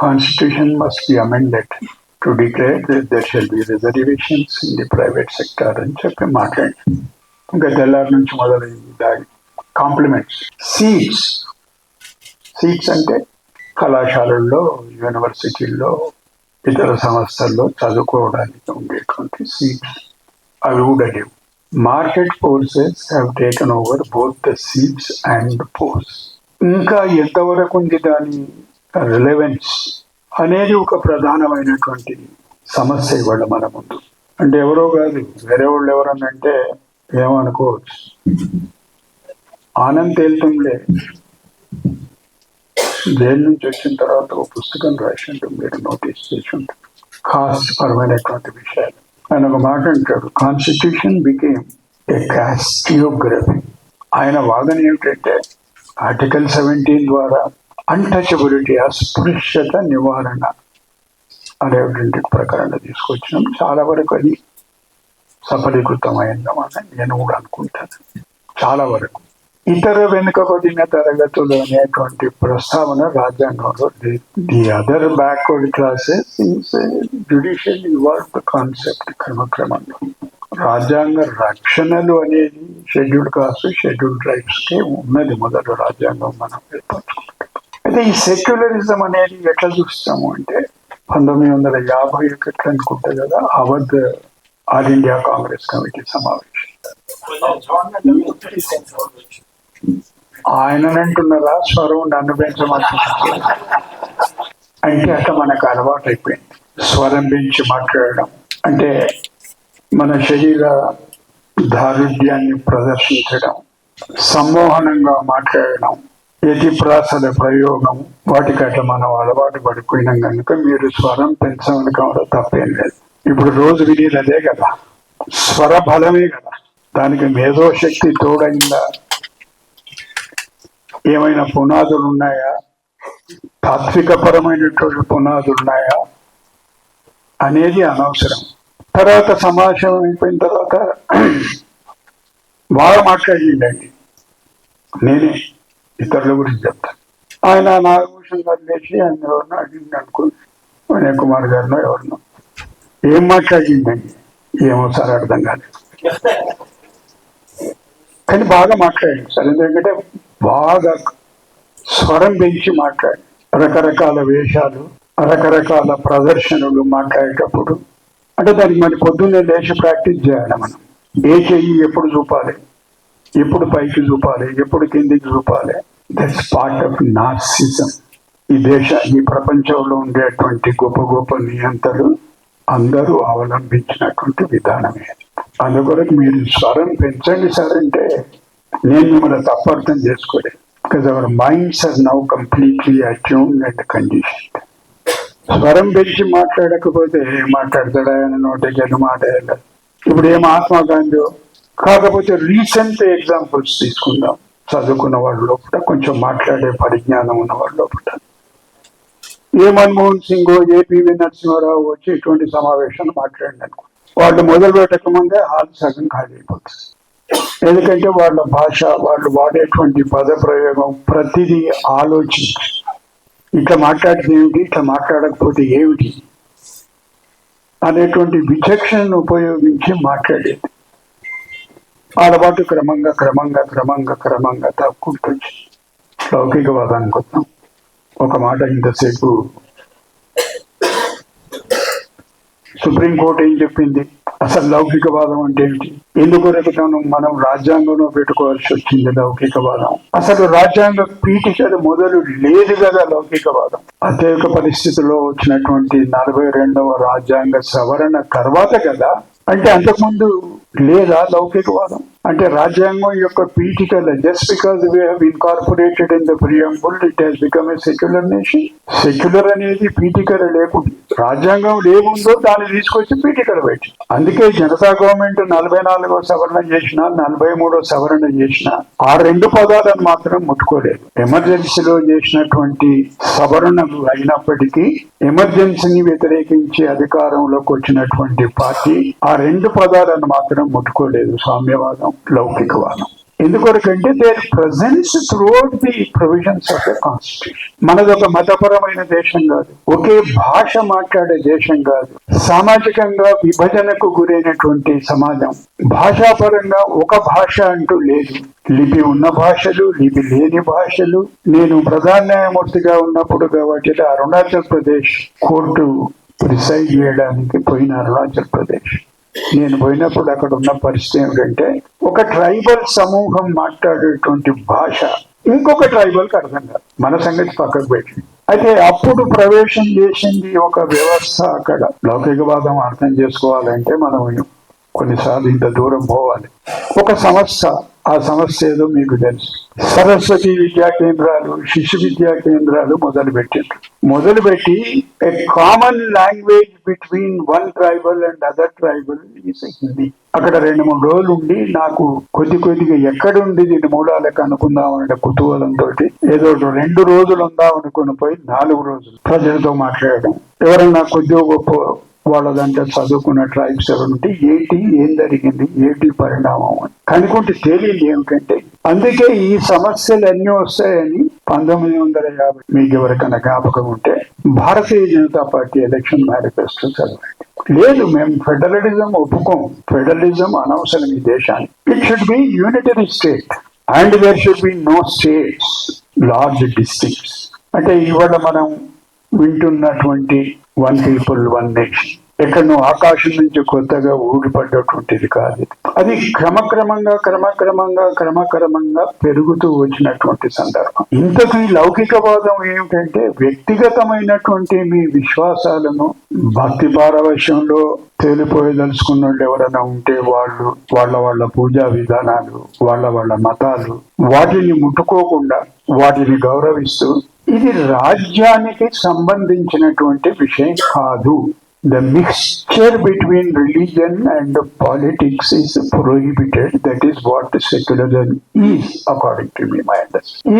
Constitution must be amended to declare that there shall be reservations in the private sector అని చెప్పి మాట్లాడి ఇంకా తెల్లారి నుంచి మొదలైంది దాని కాంప్లిమెంట్స్ సీట్స్ సీట్స్ అంటే కళాశాలల్లో యూనివర్సిటీల్లో ఇతర సంస్థల్లో చదువుకోవడానికి ఉండేటువంటి సీట్స్ అవి కూడా లేవు. Market forces have taken over both the seats and post ఇంకా ఎంతవరకు ఉంది దాని రిలెవెన్స్ అనేది ఒక ప్రధానమైనటువంటి సమస్య ఇవాళ మన ముందు. అంటే ఎవరో కాదు వేరే వాళ్ళు ఎవరన్నంటే ఏమనుకోవచ్చు? ఆనంద్ తేలుతుండే జైలు నుంచి వచ్చిన తర్వాత ఒక పుస్తకం రాసి ఉంటుంది మీరు నోటీస్ చేసి ఉంటుంది కాస్ట్ పరమైనటువంటి విషయాలు. ఆయన ఒక మాట అంటాడు కాన్స్టిట్యూషన్ బికేమ్ ఏ కాస్టియోగ్రఫీ ఆయన వాదన ఏమిటంటే ఆర్టికల్ సెవెంటీన్ ద్వారా అన్టచబిలిటీ అస్పృశ్యత నివారణ అనేటువంటి ప్రకరణ తీసుకొచ్చినాం. చాలా వరకు అది సఫలీకృతమైందమని నేను కూడా అనుకుంటాను. చాలా వరకు. ఇతర వెనుకబడిన తరగతులు అనేటువంటి ప్రస్తావన రాజ్యాంగంలో the other backward classes judicial evolve concept క్రమక్రమంలో. రాజ్యాంగ రక్షణలు అనేది షెడ్యూల్ కాస్ట్ షెడ్యూల్ రైట్స్కి ఉన్నది. మొదట రాజ్యాంగం మనం ఏర్పరచుకుంటాం అయితే ఈ సెక్యులరిజం అనేది ఎట్లా చూస్తాము అంటే పంతొమ్మిది వందల యాభై ఒకటి అనుకుంటా కదా Avadh all India Congress committee సమావేశం. ఆయన అంటున్నారా స్వరం నన్ను పెంచమంటున్నారు అంటే అట్లా మనకు అలవాటు అయిపోయింది స్వరం పెంచి మాట్లాడడం. అంటే మన శరీర దారుఢ్యాన్ని ప్రదర్శించడం. సమ్మోహనంగా మాట్లాడడం. యతిప్రాసల ప్రయోగం. వాటికి అట్లా మనం అలవాటు పడిపోయినాం కనుక మీరు స్వరం పెంచమని కావడం తప్పేం లేదు. ఇప్పుడు రోజు వినేది అదే కదా. స్వర బలమే కదా. దానికి మేధోశక్తి తోడైందా ఏమైనా పునాదులు ఉన్నాయా? తాత్విక పరమైనటువంటి పునాదులు ఉన్నాయా? అనేది అనవసరం. తర్వాత సమావేశం అయిపోయిన తర్వాత బాగా మాట్లాడిండండి నేనే ఇతరుల గురించి చెప్తాను ఆయన నాగభూషణ్ గారు లేచి ఆయన ఎవరినో అడిగింది అనుకో వినయ్ కుమార్ గారినో ఎవరినో. ఏం మాట్లాడిండండి ఏమో సార్ అర్థం కాలేదు. కానీ బాగా మాట్లాడాడు. సార్ ఎందుకంటే బాగా స్వరం పెంచి మాట్లాడి రకరకాల వేషాలు రకరకాల ప్రదర్శనలు మాట్లాడేటప్పుడు అంటే దానికి మరి పొద్దున్నే లేచి ప్రాక్టీస్ చేయాలి మనం. ఏ చెయ్యి ఎప్పుడు చూపాలి? ఎప్పుడు పైకి చూపాలి? ఎప్పుడు కిందికి చూపాలి? దట్స్ పార్ట్ ఆఫ్ నార్సిజం ఈ దేశ ఈ ప్రపంచంలో ఉండేటువంటి గొప్ప గొప్ప నియంతలు అందరూ అవలంబించినటువంటి విధానమే. అందుకొరకు మీరు స్వరం పెంచండి సార్ అంటే నేను మిమ్మల్ని తప్పర్థం చేసుకోలేదు. Because our minds are now completely attune and condition స్వరం పెంచి మాట్లాడకపోతే ఏం మాట్లాడతాడా అని నోటికి ఎన్ని మాట ఇప్పుడు ఏం మహాత్మా గాంధీ? కాకపోతే రీసెంట్ ఎగ్జాంపుల్స్ తీసుకుందాం. చదువుకున్న వాళ్ళ లోపల కొంచెం మాట్లాడే పరిజ్ఞానం ఉన్న వాళ్ళ లోపల. ఏ మన్మోహన్ సింగ్ ఏపీవి నరసింహారావు వచ్చి ఇటువంటి సమావేశాన్ని మాట్లాడండి అనుకో. వాళ్ళు మొదలు పెట్టక ముందే హాల్ సగం ఖాళీ అయిపోతుంది. ఎందుకంటే వాళ్ళ భాష వాళ్ళు వాడేటువంటి పద ప్రయోగం ప్రతిదీ ఆలోచించి. ఇట్లా మాట్లాడితే ఏమిటి? ఇట్లా మాట్లాడకపోతే ఏమిటి? అనేటువంటి విచక్షణను ఉపయోగించి మాట్లాడేది. అలవాటు క్రమంగా క్రమంగా క్రమంగా క్రమంగా తప్పుకుంటుంది లౌకికవాదానికి వద్దాం ఒక మాట ఇంతసేపు సుప్రీంకోర్టు ఏం చెప్పింది? అసలు లౌకికవాదం అంటే ఏమిటి? ఎందుకు తను మనం రాజ్యాంగంలో పెట్టుకోవాల్సి వచ్చింది లౌకికవాదం. అసలు రాజ్యాంగ పీఠికలు మొదలు లేదు కదా లౌకికవాదం. అత్యధిక పరిస్థితుల్లో వచ్చినటువంటి నలభై రెండవ రాజ్యాంగ సవరణ తర్వాత కదా? అంటే అంతకుముందు లేదా లౌకికవాదం అంటే రాజ్యాంగం యొక్క పీఠికలు just because we have incorporated in the preamble it has become a secular nation secular అనేది పీఠికలు లేకుండా రాజ్యాంగం ఏముందో దాన్ని తీసుకొచ్చి పీఠికలు పెట్టి అందుకే జనతా గవర్నమెంట్ నలభై నాలుగో సవరణ చేసిన నలభై మూడో సవరణ చేసిన ఆ రెండు పదాలను మాత్రం ముట్టుకోలేదు. ఎమర్జెన్సీలో చేసినటువంటి సవరణలు అయినప్పటికీ ఎమర్జెన్సీని వ్యతిరేకించి అధికారంలోకి వచ్చినటువంటి పార్టీ ఆ రెండు పదాలను మాత్రం ముట్టుకోలేదు. సామ్యవాదం. లౌకికవాదం. ఎందుకొరకంటే their presence throughout the provisions of the constitution మనది ఒక మతపరమైన దేశం కాదు. ఒకే భాష మాట్లాడే దేశం కాదు. సామాజికంగా విభజనకు గురైనటువంటి సమాజం. భాషాపరంగా ఒక భాష అంటూ లేదు. లిపి ఉన్న భాషలు లిపి లేని భాషలు. నేను ప్రధాన న్యాయమూర్తిగా ఉన్నప్పుడు కాబట్టి అరుణాచల్ ప్రదేశ్ కోర్టు ప్రిసైడ్ చేయడానికి పోయిన అరుణాచల్ ప్రదేశ్. నేను పోయినప్పుడు అక్కడ ఉన్న పరిస్థితి ఏమిటంటే ఒక ట్రైబల్ సమూహం మాట్లాడేటువంటి భాష ఇంకొక ట్రైబల్కి అర్థం కాదు మన సంగతి పక్కకు పెట్టింది. అయితే అప్పుడు ప్రవేశం చేసింది ఒక వ్యవస్థ అక్కడ. లౌకికవాదం అర్థం చేసుకోవాలంటే మనం కొన్నిసార్లు ఇంత దూరం పోవాలి. ఒక సంస్థ. ఆ సమస్య ఏదో మీకు తెలుసు. సరస్వతి విద్యా కేంద్రాలు శిశు విద్యా కేంద్రాలు మొదలుపెట్టారు మొదలుపెట్టి a common language between one tribal and other tribal is Hindi అక్కడ రెండు మూడు రోజులు ఉండి నాకు కొద్ది కొద్దిగా ఎక్కడుండి దీని మూలాలకు అనుకుందామనే కుతూహలంతో ఏదో రెండు రోజులు ఉందాం అనుకుని పోయి నాలుగు రోజులు ప్రజలతో మాట్లాడడం. ఎవరన్నా కొద్దిగా గొప్ప వాళ్ళదంటే చదువుకున్న ట్రైబ్స్ ఉంటే ఏంటి ఏం జరిగింది? ఏంటి పరిణామం అని. కనుకుంటే తెలియదు ఏమిటంటే అందుకే ఈ సమస్యలు అన్నీ వస్తాయని పంతొమ్మిది వందల యాభై మీకు ఎవరికైనా జ్ఞాపకం ఉంటే Bharatiya Janata Party election manifesto చదవండి. లేదు మేము ఫెడరలిజం ఒప్పుకోం. ఫెడరలిజం అనవసరం ఈ దేశానికి. It should be unitary state and there should be no states large districts అంటే ఇవాళ మనం వింటున్నటువంటి వన్ పీపుల్ వన్ నేషన్ ఎక్కడో ఆకాశం నుంచి కొత్తగా ఊడిపడ్డటువంటిది కాదు. అది క్రమక్రమంగా క్రమక్రమంగా క్రమక్రమంగా పెరుగుతూ వచ్చినటువంటి సందర్భం. ఇంతకు ఈ లౌకికవాదం ఏమిటంటే వ్యక్తిగతమైనటువంటి మీ విశ్వాసాలను భక్తి పారవశ్యంలో తేలిపోయదలుచుకున్న వాళ్ళు ఎవరైనా ఉంటే వాళ్ళు వాళ్ళ వాళ్ళ పూజా విధానాలు వాళ్ళ వాళ్ళ మతాలు వాటిని ముట్టుకోకుండా వాటిని గౌరవిస్తూ ఇది రాజ్యానికి సంబంధించినటువంటి విషయం కాదు. The mixture between religion and politics is prohibited that is what secularism is according to me my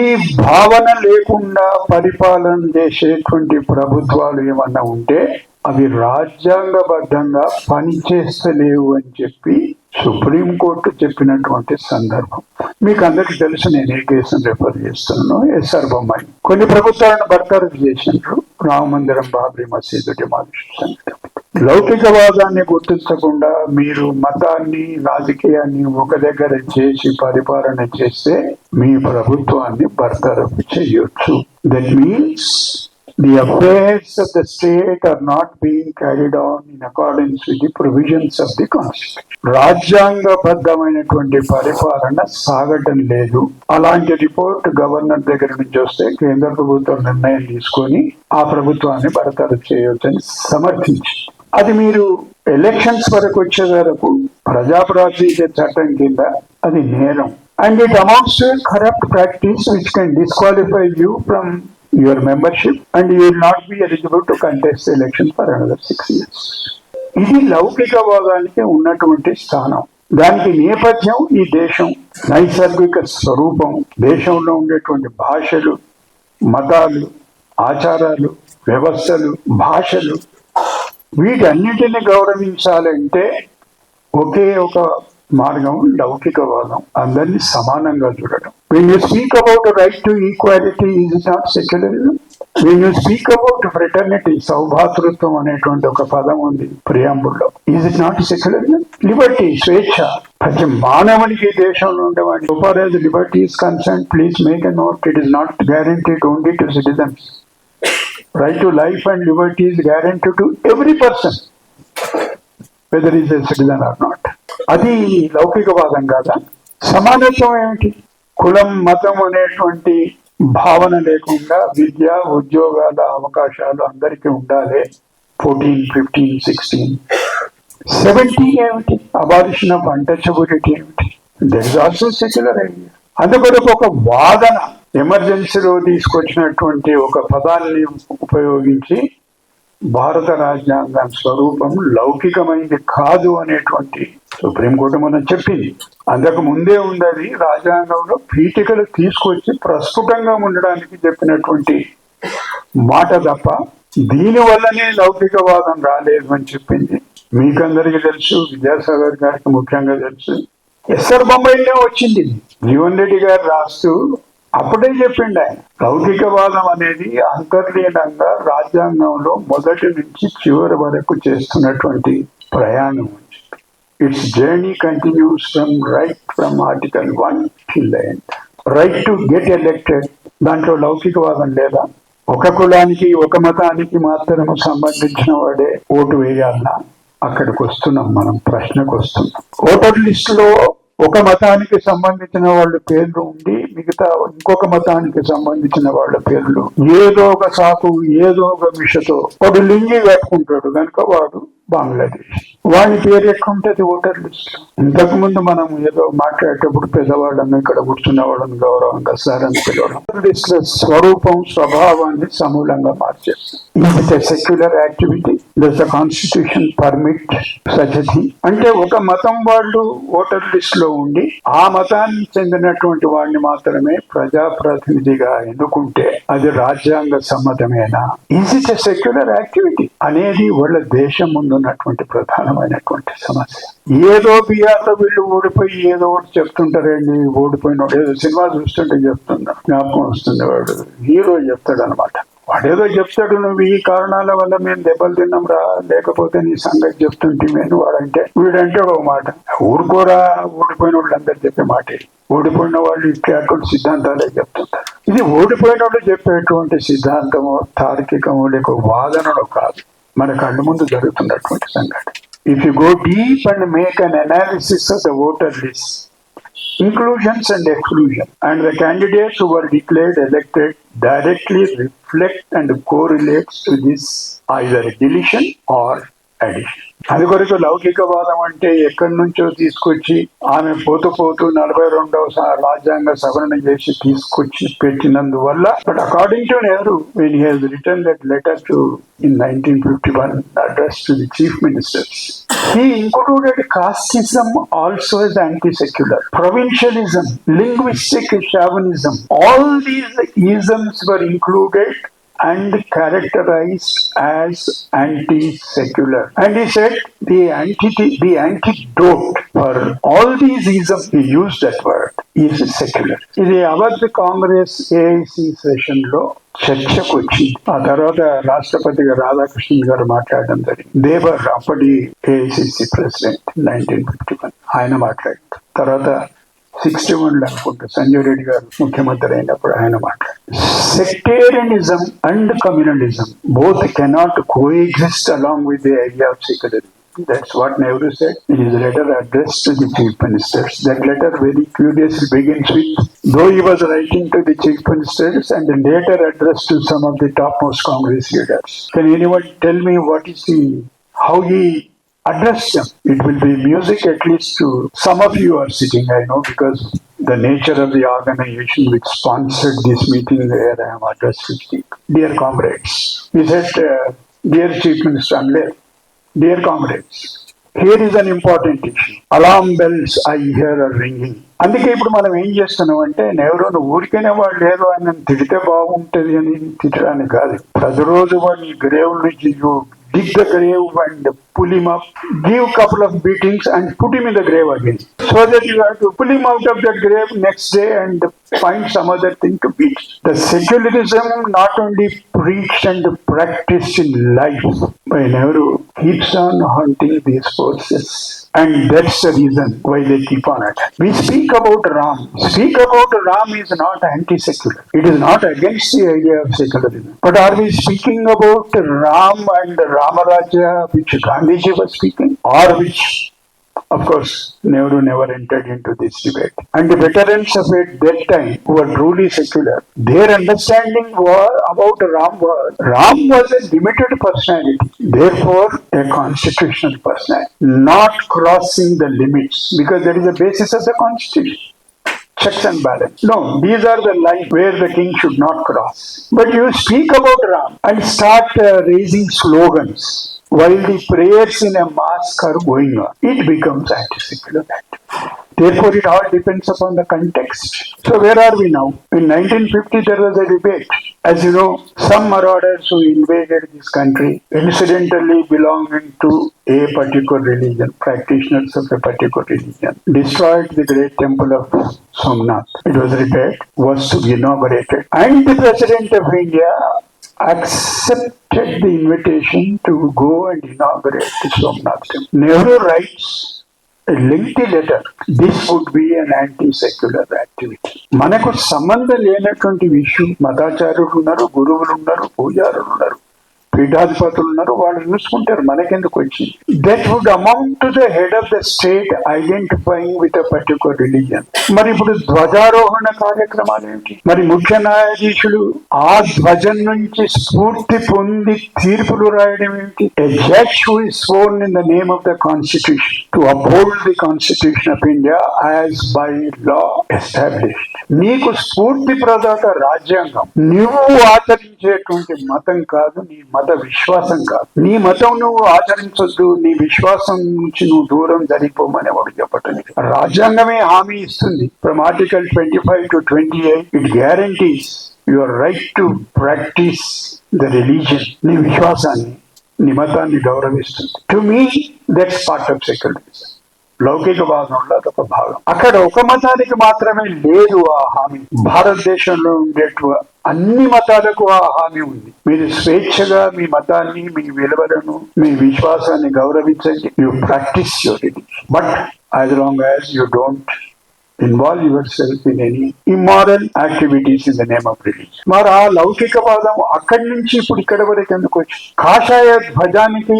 ఈ భావన లేకుండా పరిపాలన చేసేటువంటి ప్రభుత్వాలు ఏమన్నా ఉంటే అవి రాజ్యాంగబద్ధంగా పనిచేస్తలేవు అని చెప్పి సుప్రీంకోర్టు చెప్పినటువంటి సందర్భం. మీకు అందరికి తెలుసు నేను ఏ కేసును రిఫర్ చేస్తున్నాను ఎస్ఆర్ బొమ్మాయి కొన్ని ప్రభుత్వాలను బర్తరఫ్ చేసినారు రామ మందిరం బాబ్రీ మసీదు డిమాలిషన్ లౌకికవాదాన్ని గుర్తించకుండా మీరు మతాన్ని రాజకీయాన్ని ఒక దగ్గర చేసి పరిపాలన చేస్తే మీ ప్రభుత్వాన్ని బర్తరఫ్ చేయొచ్చు. That means the affairs of the state are not being carried on in accordance with the provisions of the constitution. రాజ్యాంగబద్ధమైనటువంటి పరిపాలన సాగటం లేదు. అలాంటి రిపోర్ట్ గవర్నర్ దగ్గర నుంచి వస్తే కేంద్ర ప్రభుత్వం నిర్ణయం తీసుకొని ఆ ప్రభుత్వాన్ని బరతరఫు చేయవచ్చని సమర్థించి అది మీరు ఎలక్షన్స్ వరకు వచ్చే వరకు ప్రజాప్రాతినిధ్య చట్టం కింద అది నేరం. And it amounts corrupt practice which can disqualify you from your membership and you will not be eligible to contest the election for another six years. ఇది లౌకికవాదానికి ఉన్నటువంటి స్థానం దానికి నేపథ్యం ఈ దేశం నైసర్గిక స్వరూపం దేశంలో ఉండేటువంటి భాషలు మతాలు ఆచారాలు వ్యవస్థలు భాషలు వీటన్నిటిని గౌరవించాలంటే ఒకే ఒక మార్గం లౌకికవాదం అందరినీ సమానంగా చూడటం. When you speak about right to equality is not secularism when you speak about fraternity సౌభాతృత్వం అనేటువంటి ఒక పదం ఉంది ప్రియాంబుల్లో. Is it not secularism liberty స్వేచ్ఛ. ప్రతి మానవునికి దేశంలో ఉండేవాడి so as liberty is concern please make a note it is not guaranteed only to citizens right to life and liberty is guarantee to every person whether is a citizen or not అది లౌకికవాదం కాదా? సమానత్వం ఏమిటి? కులం మతం అనేటువంటి భావన లేకుండా విద్య ఉద్యోగాల అవకాశాలు అందరికీ ఉండాలి. Fourteen fifteen sixteen. సెవెంటీ ఏమిటి? అబాలిషన్ ఆఫ్ అన్టచబిలిటీ ఏమిటి? That is also secular idea అందుకొరకు ఒక వాదన ఎమర్జెన్సీలో తీసుకొచ్చినటువంటి ఒక పదాన్ని ఉపయోగించి భారత రాజ్యాంగం స్వరూపం లౌకికమైంది కాదు అనేటువంటి సుప్రీంకోర్టు మనం చెప్పింది అంతకు ముందే ఉన్నది రాజ్యాంగంలో పీఠికలు తీసుకొచ్చి ప్రస్ఫుటంగా ఉండడానికి చెప్పినటువంటి మాట తప్ప దీని వల్లనే లౌకికవాదం రాలేదు అని చెప్పింది. మీకందరికీ తెలుసు విద్యాసాగర్ గారికి ముఖ్యంగా తెలుసు. ఎస్ఆర్ బొంబాయిలో వచ్చింది. జీవన్ రెడ్డి గారు రాస్తూ అప్పుడే చెప్పిండు ఆయన లౌకికవాదం అనేది అంతర్లీనంగా రాజ్యాంగంలో మొదటి నుంచి చివరి వరకు చేస్తున్నటువంటి ప్రయాణం. It's journey continues from right from article one till end right to get elected దాంట్లో లౌకికవాదం లేదా? ఒక కులానికి ఒక మతానికి మాత్రమే సంబంధించిన వాడే ఓటు వేయాలన్నా అక్కడికి వస్తున్నాం మనం ప్రశ్నకు వస్తున్నాం. ఓటర్ లిస్ట్లో ఒక మతానికి సంబంధించిన వాళ్ళ పేర్లు ఉండి మిగతా ఇంకొక మతానికి సంబంధించిన వాళ్ళ పేర్లు ఏదో ఒక సాకు ఏదో ఒక మిషతో వాడు లింగి కట్టుకుంటాడు. కనుక వాడు బంగ్లాదేశ్. వాడి పేరు ఉంటుంది ఓటర్ లిస్ట్? ఇంతకుముందు ఇంతకు ముందు మనం ఏదో మాట్లాడేటప్పుడు పెద్దవాళ్ళను ఇక్కడ కూర్చున్న వాళ్ళని గౌరవంగా సార్ అని పిలవడం. ఓటర్ లిస్ట్ స్వరూపం స్వభావాన్ని సమూలంగా మార్చేస్తుంది secular activity the constitution permit సచతి అంటే ఒక మతం వాళ్ళు ఓటర్ లిస్ట్లో ఉండి ఆ మతానికి చెందినటువంటి వాడిని మాత్రమే ప్రజాప్రతినిధిగా ఎన్నుకుంటే అది రాజ్యాంగ సమ్మతమేనా? ఈజ్ ఇట్ సెక్యులర్ యాక్టివిటీ అనేది వాళ్ళ దేశం ఉన్నటువంటి ప్రధానమైనటువంటి సమస్య. ఏదో బిఆర్లో వీళ్ళు ఓడిపోయి ఏదో ఒకటి చెప్తుంటారండి ఓడిపోయిన ఏదో సినిమా చూస్తుంటే చెప్తున్నా జ్ఞాపకం వస్తుంది వాడు. హీరో చెప్తాడు అనమాట వాడేదో చెప్తాడు నువ్వు ఈ కారణాల వల్ల మేము దెబ్బలు తిన్నాంరా లేకపోతే నీ సంగతి చెప్తుంటే నేను వాడంటే వీడంటే ఒక మాట. ఊరుకోరా ఓడిపోయిన వాళ్ళందరూ చెప్పే మాట. ఓడిపోయిన వాళ్ళు ఇచ్చేటువంటి సిద్ధాంతాలే చెప్తుంటారు. ఇది ఓడిపోయిన వాళ్ళు చెప్పేటువంటి సిద్ధాంతము తార్కికము లేక వాదనలో కాదు. మన కళ్ళ ముందు జరుగుతున్నటువంటి సంఘటన if you go deep and make an analysis of the voter list inclusions and exclusion and the candidates who were declared elected directly reflect and correlates to this either deletion or addition అది కొరకు లౌకికవాదం అంటే ఎక్కడి నుంచో తీసుకొచ్చి ఆమె పోతూ పోతూ నలభై రెండవ రాజ్యాంగ సవరణ చేసి తీసుకొచ్చి పెట్టినందువల్ల but according to Nehru when he has return that letter to in nineteen fifty one address to the chief ministers he included casteism also is anti secular provincialism linguistic chauvinism all these isms were included and characterized as anti-secular. And he said the anti the antidote for all these isms, he used that word, is secular. ఇది Avadh Congress AIC session లో చర్చకు వచ్చింది ఆ తర్వాత రాష్ట్రపతిగా రాధాకృష్ణన్ గారు మాట్లాడడం జరిగింది దేవర్ అప్పటి AICC president nineteen fifty one ఆయన మాట్లాడారు తర్వాత సిక్స్టీ వన్ లో అనుకుంటా సంజయ్ రెడ్డి గారు ముఖ్యమంత్రి అయినప్పుడు ఆయన మాట్లాడారు sectarianism and communalism both cannot coexist along with the idea of secularism That's what Nehru said in his letter addressed to the chief ministers. That letter very curiously begins with, though he was writing to the chief ministers and later addressed to some of the topmost Congress leaders. Can anyone tell me what is the, how he address them? It will be music at least to some of you are sitting, I know, because the nature of the organization which sponsored this meeting where I am addressing. Dear comrades, he said, uh, dear chief minister, unless Dear comrades, here is an important issue. Alarm bells I hear are ringing. అందుకే ఇప్పుడు మనం ఏం చేస్తున్నాం అంటే ఎవరో ఊరికైనా వాళ్ళు ఏదో ఆయన తిడితే బాగుంటుంది అని తిట్టడానికి కాదు ప్రతిరోజు వాడిని గ్రేవుల నుంచి dig the grave and pull him up, give couple of beatings and put him in the grave again. So that you have to pull him out of that grave next day and find some other thing to beat. The secularism not only preached and practiced in life by Nehru keeps on haunting these forces. And that's the reason why they keep on it. We speak about Ram. Speak about Ram is not anti-secular. It is not against the idea of secularism. But are we speaking about Ram and Ramaraja which Gandhiji was speaking? Or which of course, Nehru never entered into this debate. And the veterans of it that time who were truly secular, their understanding was about Ram was Ram was a limited personality, therefore a constitutional personality, not crossing the limits because there is a basis of the constitution checks and balance. No, these are the lines where the king should not cross. But you speak about Ram and start uh, raising slogans while the prayers in a mosque are going on. It becomes anti-secular. Therefore, it all depends upon the context. So, where are we now? In 1950, there was a debate. As you know, some marauders who invaded this country incidentally belonging to a particular religion, practitioners of a particular religion, destroyed the great temple of Somnath. It was repaired, was to be inaugurated, and the President of India accepted the invitation to go and inaugurate the Somnath temple. Nehru writes linked letter this would be an anti secular activity మనకు సంబంధం లేనటువంటి issue మతాచారులు ఉన్నారు గురువులు ఉన్నారు పూజారులు ఉన్నారు పీఠాధిపతులు ఉన్నారు వాళ్ళు చూసుకుంటారు మనకెందుకు వచ్చింది? That would amount to the head of the state identifying with a particular religion మరి ఇప్పుడు ధ్వజారోహణ కార్యక్రమాలు ఏమిటి? మరి ముఖ్య న్యాయాధీశులు ఆ ధ్వజం నుంచి స్ఫూర్తి పొంది తీర్పులు రాయడం ఏమిటి? A judge who is in the name of the constitution to uphold the constitution of India as by law established నీకు స్ఫూర్తి ప్రదాత రాజ్యాంగం. నువ్వు ఆచరించేటువంటి మతం కాదు నీ మతం విశ్వాసం కాదు. నీ మతం నువ్వు ఆచరించొద్దు నీ విశ్వాసం నుంచి నువ్వు దూరం జరిగిపోమని వాడు చెప్పటం రాజ్యాంగమే హామీ ఇస్తుంది. From article twenty five to twenty eight it guarantees your right to practise the religion నీ విశ్వాసాన్ని నీ మతాన్ని గౌరవిస్తుంది. To me that's part of secularism లౌకిక భాగంలో అదొక భాగం. అక్కడ ఒక మతానికి మాత్రమే లేదు ఆ హామీ. భారతదేశంలో ఉండేటువంటి అన్ని మతాలకు ఆ హామీ ఉంది. మీరు స్వేచ్ఛగా మీ మతాన్ని మీ విలువలను మీ విశ్వాసాన్ని గౌరవించండి. You practise your but as long as you don't involve yourself in any immoral activities in the name of religion మరి ఆ లౌకికవాదం అక్కడి నుంచి ఇప్పుడు ఇక్కడ వరకు ఎందుకు వచ్చి? కాషాయ ధ్వజానికి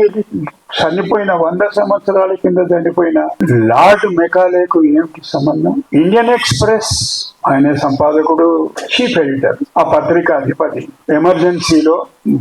చనిపోయిన వంద సంవత్సరాల కింద చనిపోయిన లార్డ్ మెకాలేకు ఏమిటి సంబంధం? ఇండియన్ ఎక్స్ప్రెస్ ఆయన సంపాదకుడు చీఫ్ ఎడిటర్ ఆ పత్రిక అధిపతి. ఎమర్జెన్సీలో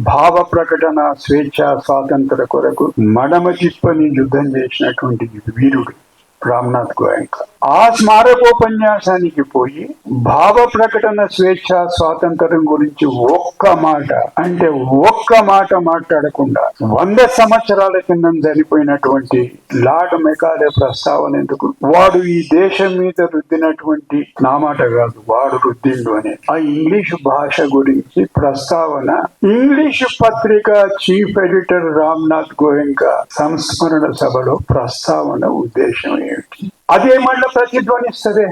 భావ ప్రకటన స్వేచ్ఛ స్వాతంత్ర కొరకు మడమ చిప్పని యుద్ధం చేసినటువంటి వీరుడు రామ్నాథ్ గోయంక. ఆ స్మారకోపన్యాసానికి పోయి భావ ప్రకటన స్వేచ్ఛ స్వాతంత్రం గురించి ఒక్క మాట అంటే ఒక్క మాట మాట్లాడకుండా వంద సంవత్సరాల కింద చనిపోయినటువంటి లార్డ్ మెకాలే ప్రస్తావన ఎందుకు? వాడు ఈ దేశం మీద రుద్దినటువంటి నా మాట కాదు వాడు రుద్దిండు అని. ఆ ఇంగ్లీష్ భాష గురించి ప్రస్తావన ఇంగ్లీష్ పత్రిక చీఫ్ ఎడిటర్ రామ్నాథ్ గోయంక సంస్మరణ సభలో ప్రస్తావన ఉద్దేశం ఏమిటి? అదే మళ్ళీ ప్రతిధ్వనిస్తుంది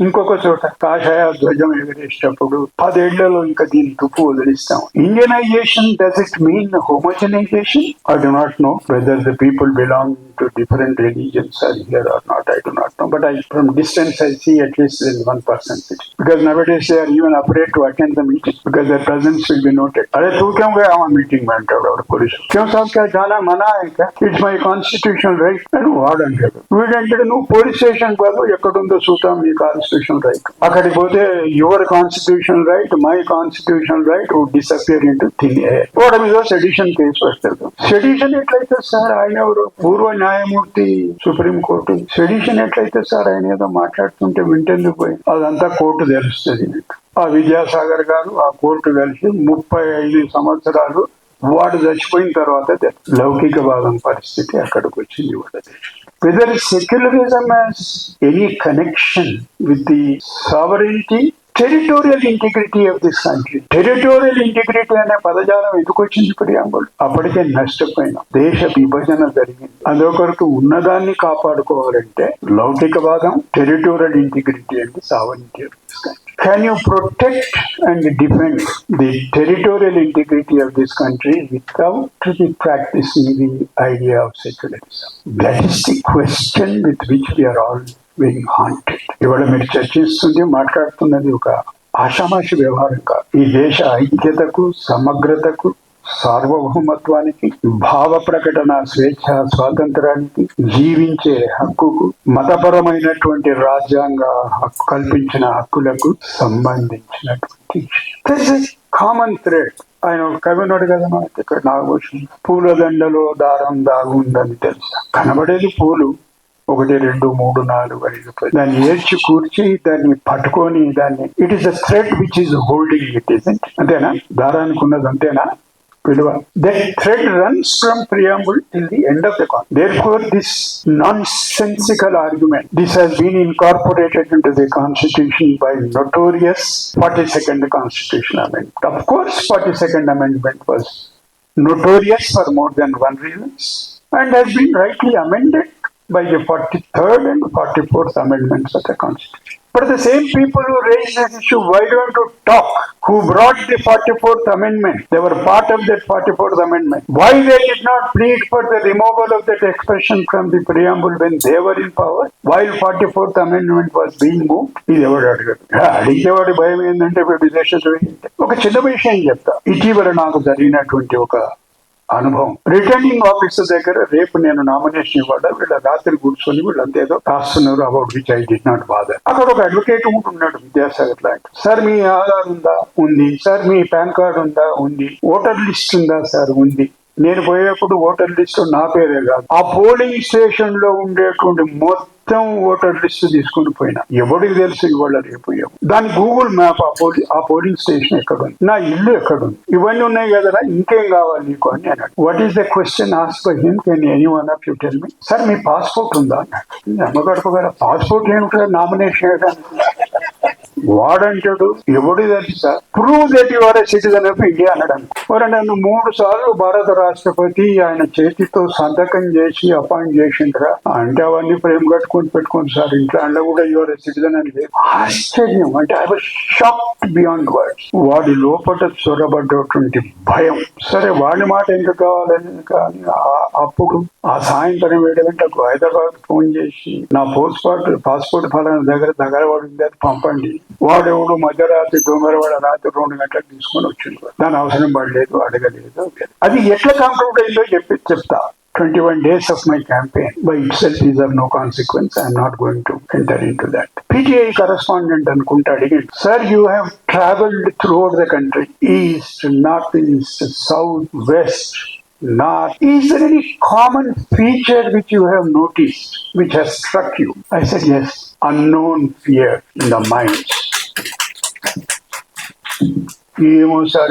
ఇంకొక చోట కాషాయ ధ్వజం ఎగరేసేటప్పుడు పదేళ్ళలో ఇంకా దీన్ని తుప్పు వదిలిస్తాం. Indianisation does it mean homogenisation I do not know whether the people belong to different religions are here or not, I do not know. But I, from distance, I see at least there is one person sitting. Because nowadays they are even afraid to attend the meeting because their presence will be noted. అరే తూ క్యూ గయా ఆ meeting में అంటాడు వాడు police క్యూ సాబ్ క్యా జానా మనా ఇట్స్ మై కాన్స్టిట్యూషన్ రైట్ అని వాడు అంటాడు వీడంటాడు నువ్వు పోలీస్ స్టేషన్ కాదు ఎక్కడుందో చూద్దాం నీ కాన్స్టిట్యూషన్ రైట్ అక్కడికి పోతే your constitution right my constitution right would disappear into thing వాడు మీద సెడిషన్ కేసు వస్తాడు సెడిషన్ ఎట్లయితే సార్ ఆయన ఎవరు పూర్వ న్యాయ న్యాయమూర్తి సుప్రీం కోర్టు సెడిషన్ ఎట్లయితే సార్ ఆయన ఏదో మాట్లాడుతుంటే వింటెందుకు పోయి అదంతా కోర్టు తెలుస్తుంది. ఆ విద్యాసాగర్ గారు ఆ కోర్టు కలిసి ముప్పై ఐదు సంవత్సరాలు వాడు చచ్చిపోయిన తర్వాత లౌకిక లౌకికవాదం పరిస్థితి అక్కడికి వచ్చింది వాళ్ళ దేశం whether secularism has any connection with the sovereignty territorial integrity of this country territorial integrity అనే పదజాలం ఎందుకు వచ్చింది ప్రియాంబుల్ అప్పటికే నష్టపోయినాం. దేశ విభజన జరిగింది. అదొకరికి ఉన్నదాన్ని కాపాడుకోవాలంటే లౌకిక భాగం టెరిటోరియల్ ఇంటిగ్రిటీ అంటే sovereignty can this you protect and defend the territorial integrity of this country without the practising the idea of secularism that is the question with which we are all being haunted ఇవాళ మీరు చర్చిస్తుంది మాట్లాడుతున్నది ఒక ఆషామాషి వ్యవహారం కాదు. ఈ దేశ ఐక్యతకు సమగ్రతకు సార్వభౌమత్వానికి భావ ప్రకటన స్వేచ్ఛ స్వాతంత్రానికి జీవించే హక్కుకు మతపరమైనటువంటి రాజ్యాంగ హక్కు కల్పించిన హక్కులకు సంబంధించినటువంటి కామన్ థ్రెడ్ ఆయన ఒక కవి ఉన్నాడు కదా మనకి ఇక్కడ నాగభూషణ్. పూలదండలో దారం దాగుందని తెలుసా? కనబడేది పూలు. ఒకటి రెండు మూడు నాలుగు ఐదు పది. దాన్ని ఏడ్చి కూర్చి దాన్ని పట్టుకొని దాన్ని it is a thread which is holding it is అంతేనా? దారానికి ఉన్నది అంతేనా? విలువ. The thread runs from preamble till the end of the con therefore this nonsensical argument this has been incorporated into the constitution by notorious forty second constitution amendment of course forty second amendment was notorious for more than one reasons and has been rightly amended by the 43rd and 44th amendments of the Constitution. But the same people who raised this issue, why don't you talk? Who brought the 44th Amendment? They were part of that 44th Amendment. Why they did not plead for the removal of that expression from the preamble when they were in power? While 44th Amendment was being moved? ఇది ఎవడు అడగడు అడిగేవాడి భయం ఏంటంటే అంటే. ఒక చిన్న విషయం చెప్తా ఇటీవల నాకు జరిగినటువంటి ఒక అనుభవం. రిటర్నింగ్ ఆఫీసర్ దగ్గర రేపు నేను నామినేషన్ ఇవ్వడం? వీళ్ళ రాత్రి కూర్చొని వీళ్ళంతా ఏదో రాస్తున్నారు about which I do not బాధ. అక్కడ ఒక అడ్వకేట్ ఉంటున్నాడు విద్యాసాగర్ లాంటి. సార్ మీ ఆధార్ ఉందా? ఉంది. సార్ మీ పాన్ కార్డ్ ఉందా? ఉంది. ఓటర్ లిస్ట్ ఉందా? సార్ ఉంది. నేను పోయేప్పుడు ఓటర్ లిస్ట్ నా పేరే కాదు. ఆ పోలింగ్ స్టేషన్లో ఉండేటువంటి మొత్తం మొత్తం ఓటర్ లిస్ట్ తీసుకుని పోయినా. ఎవరికి తెలుసు ఇవాళ రేపు దాని గూగుల్ మ్యాప్ ఆ పోలి ఆ పోలింగ్ స్టేషన్ ఎక్కడుంది? నా ఇల్లు ఎక్కడ ఉంది ఇవన్నీ ఉన్నాయి కదరా ఇంకేం కావాలి నీకు అని అన్నాడు. What is the question as by him can any one of you tell me sir me passport ఉందా? అన్నాడు. అమ్మగడప గారు పాస్పోర్ట్ ఏమిటో నామినేషన్ వాడంటాడు ఎవడు తెలుసా prove that your citizen of India అనడం నన్ను మూడు సార్లు భారత రాష్ట్రపతి ఆయన చేతితో సంతకం చేసి అపాయింట్ చేసిండ్రా? అంటే అవన్నీ ప్రేమ కట్టుకొని పెట్టుకొని సార్ ఇంట్లో అందులో కూడా యువర్ సిటిజన్ అని లేదు ఆశ్చర్యం. అంటే I was shock beyond words వాడి లోపల చొరబడ్డటువంటి భయం. సరే వాడి మాట ఎందుకు కావాలని కానీ ఆ- అప్పుడు ఆ సాయంత్రం ఏడు గంటలకు హైదరాబాద్ ఫోన్ చేసి నా పోస్ట్ పాస్పోర్ట్ ఫలానా దగ్గర దగ్గర వాడి పంపండి. వాడెవడు మధ్యరాత్రి దొంగరవాడ రాత్రి రెండు గంటలకు తీసుకొని వచ్చింది దాని అవసరం పడలేదు అడగలేదు. అది ఎట్లా కంక్లూడ్ అయిందో చెప్పి చెప్తా. Twenty one days of my campaign by itself is or no consequence I'm not going to enter into that PTI correspondent అనుకుంటా అడిగింది sir you have travelled through the country east north east south west north Is there any common feature which you have noticed which has struck you? I said, yes. Unknown fear in the. ఏమో sir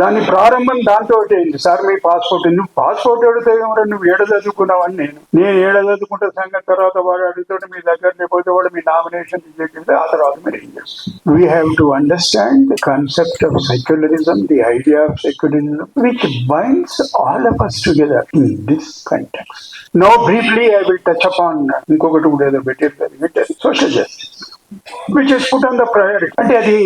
దాని ప్రారంభం దాంతో అయింది sir మీ passport నువ్వు passport అడిగితే ఏమరా నువ్వు ఏడ చదువుకున్నావని నేను. నేను ఏడ చదువుకుంటే సంఘం తర్వాత వాడు అడుగుతాడు మీ దగ్గర లేకపోతే వాడు మీ నామినేషన్ రిజెక్ట్ ఆ తర్వాత మీరు ఏం చేస్తారు? We have to understand the concept of secularism the idea of secularism which binds all of us together in this context no briefly I will touch upon ఇంకొకటి కూడా ఏదో పెట్టారు social justice on the priority అంటే అది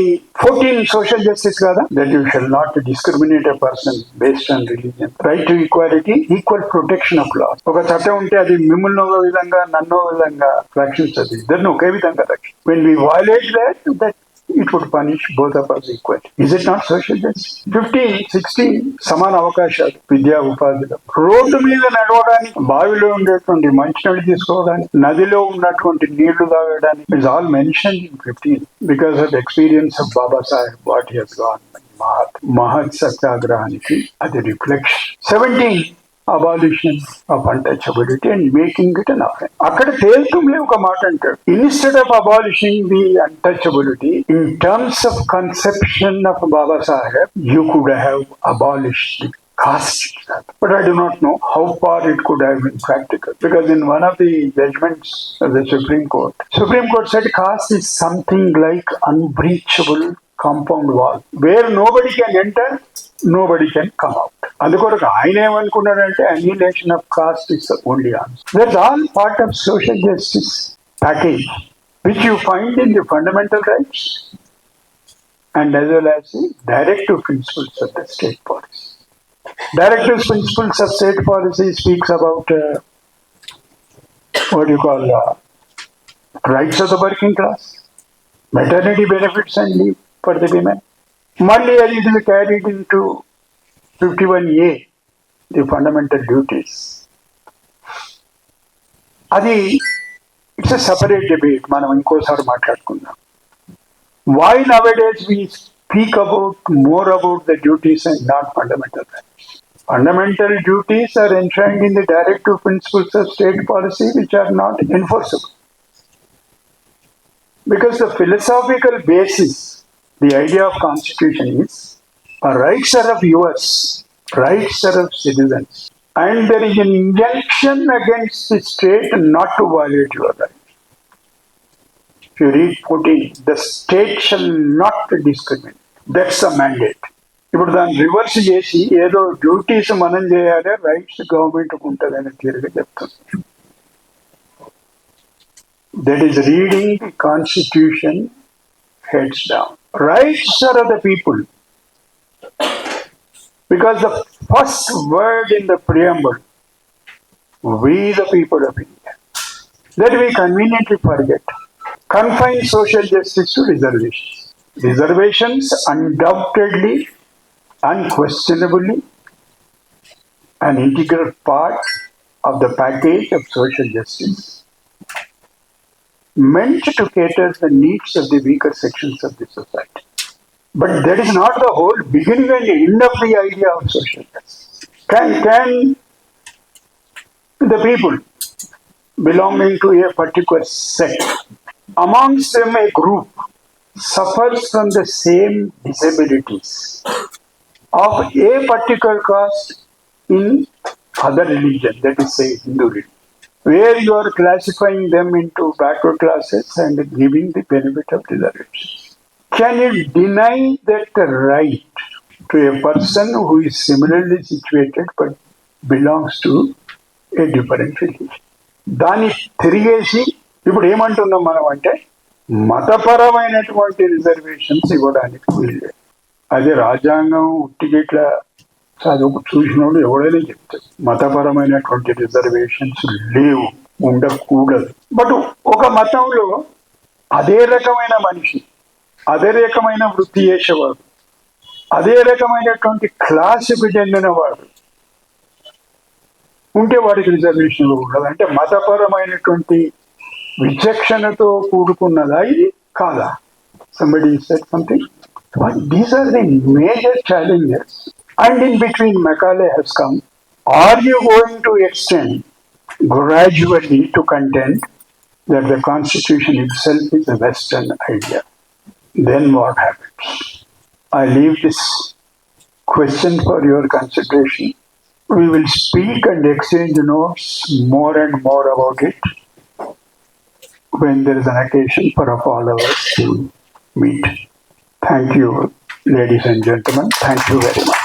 fourteen social justice కదా? That you shall not discriminate a person based on religion right to equality equal protection of law ఒక చట్టం ఉంటే అది మిమ్మల్ని ఒక విధంగా నన్ను విధంగా రక్షించదు ఇద్దరిని ఒకే విధంగా రక్షించ. When we violate that that it would punish both of us equal is it not social justice fifty sixty సమాన అవకాశాలు విద్యా ఉపాధిలో. రోడ్డు మీద నడవడానికి బావిలో ఉండేటువంటి మంచినీళ్ళు తీసుకోవడానికి నదిలో ఉన్నటువంటి నీళ్ళు తాగడానికి. It's all mention in fifteen because of experience of Baba Saheb what he's gone Mahad Mahad సత్యాగ్రహానికి అది reflection seventeen Abolition of untouchability and making it an offence అక్కడ తేల్తుంలే ఒక మాట అంటాడు instead of abolishing the untouchability in terms of conception of Baba Saheb you could have abolished caste. But I do not know how far it could have been practical. Because in one of the judgments of the Supreme Court, Supreme Court said caste is something like unbreachable compound wall where nobody can enter, nobody can come అందుకొరకు ఆయన ఏమనుకున్నాడంటే annihilation of caste is only answer that's all part of social justice package which you find in the fundamental rights and as well as the directive principles of the state policy directive principles of state policy speaks about what you call uh, rights of the working class, maternity benefits and leave for the Monthly it is carried into 51A, the fundamental duties. అది it's a separate debate మనం ఇంకోసారి మాట్లాడుకుందాం why nowadays we speak about more about the duties and not fundamental rights. Fundamental duties are enshrined in the directive principles of state policy which are not enforceable. Because the philosophical basis, the idea of constitution is, our rights are of yours, rights are of citizens. And there is an injunction against the state not to violate your rights. If you read 14, the state shall not discriminate. That's the mandate. ఇప్పుడు దాన్ని reverse చేసి ఏదో duties మనం చేయాలి rights government ఉంటుందని క్లియర్గా చెప్తుంది that is reading the constitution heads down. Rights are of the people. Because the first word in the preamble, we the people of India, that we conveniently forget, confine social justice to reservations. Reservations undoubtedly, unquestionably, an integral part of the package of social justice meant to cater the needs of the weaker sections of the society. But that is not the whole beginning and end of the idea of social. Can, can the people belonging to a particular sect, amongst them a group, suffers from the same disabilities of a particular caste in other religion, that is say Hindu religion where you are classifying them into backward classes and giving the benefit of reservations. Can you deny that right to a person who is similarly situated but belongs to a different religion? దాన్ని తిరిగేసి ఇప్పుడు ఏమంటున్నాం మనం అంటే మతపరమైనటువంటి reservations ఇవ్వడానికి వీళ్ళు అది రాజ్యాంగం ఉట్టిగిట్లా చదువు చూసినోడు ఎవడైనా చెప్తారు మతపరమైనటువంటి రిజర్వేషన్స్ లేవు ఉండకూడదు. బట్ ఒక మతంలో అదే రకమైన మనిషి అదే రకమైన వృత్తి చేసేవాడు అదే రకమైనటువంటి క్లాసుకు చెందిన వాడు ఉంటే వాడికి రిజర్వేషన్ ఉండదు. అంటే మతపరమైనటువంటి విచక్షణతో కూడుకున్నదా ఇది? కాదా? Somebody said something these are the major challenges and in between Macaulay has come. Are you going to extend gradually to contend that the Constitution itself is a Western idea? Then what happens? I leave this question for your consideration. We will speak and exchange notes more and more about it when there is an occasion for all of us to meet. Thank you, ladies and gentlemen. Thank you very much.